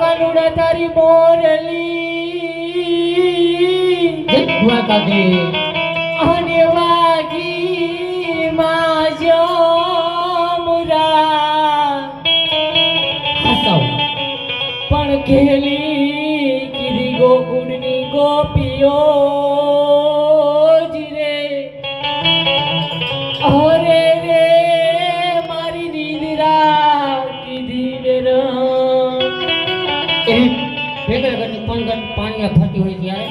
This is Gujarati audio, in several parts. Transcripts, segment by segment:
કાનુડા તારી મોરલી અને વાગી માજો મુરા. પણ ખેલી કીધી ગોકુળની ગોપીઓ રે અરે રે મારી નિંદ્રા કીધી એ ભેગા ઘરની પંગત પાણીએ ફરતી હોય ત્યારે.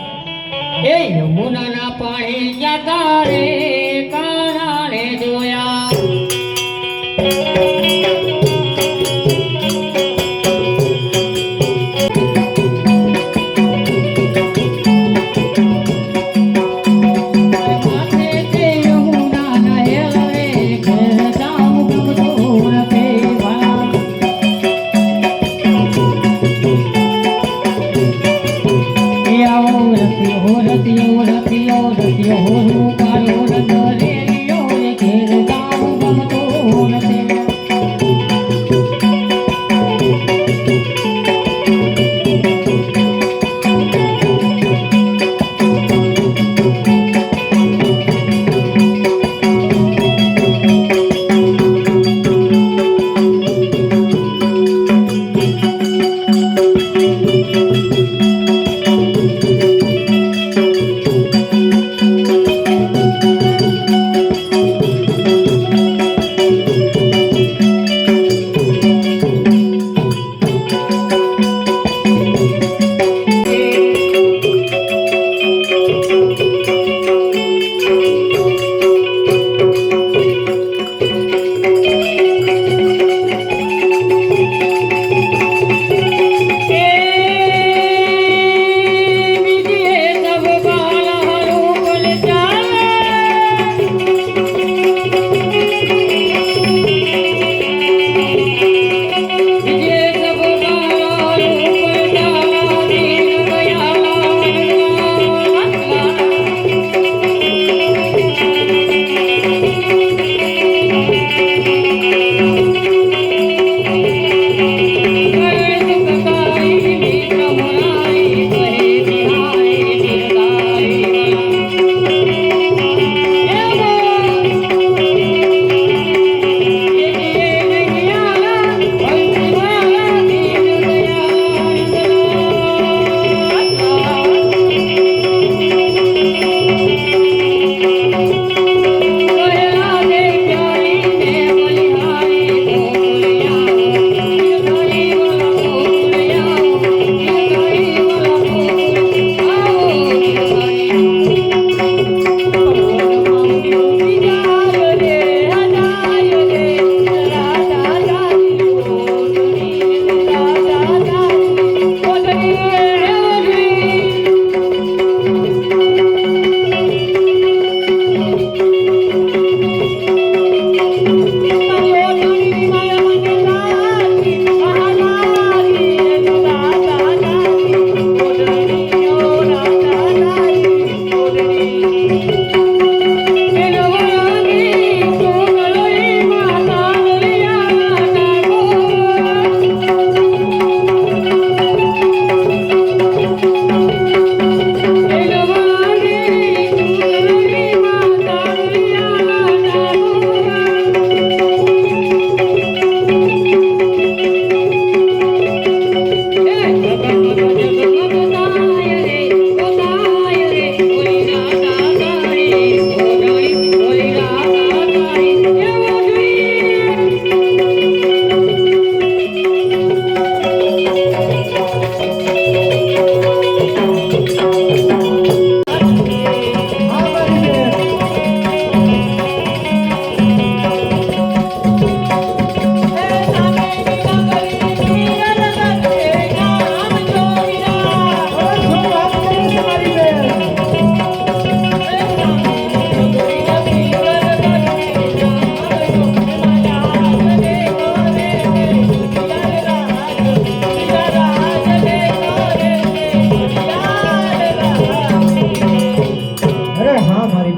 એ યમુનાના પાણી જતા રે કાનાને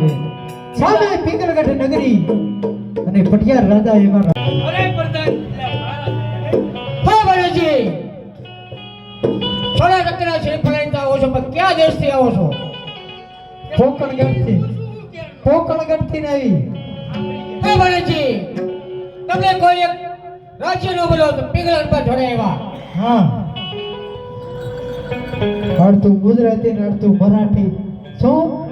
હા સામે પિંગલગઢ નગરી અને પટિયાર રાજા એમાં અરે પ્રધાન હા ટકરા છે શ્રીફળાઈ તો આવો છો. પણ ક્યાં દેશથી આવો છો? પોકણગઢથી. પોકણગઢથી ને આવી. હે ગણેશજી તમને કોઈ એક રાજ્યનો બોલો તો પિંગલગઢ પર જોડાયા હા. અડધું ગુજરાતી ને અડધું મરાઠી. શું?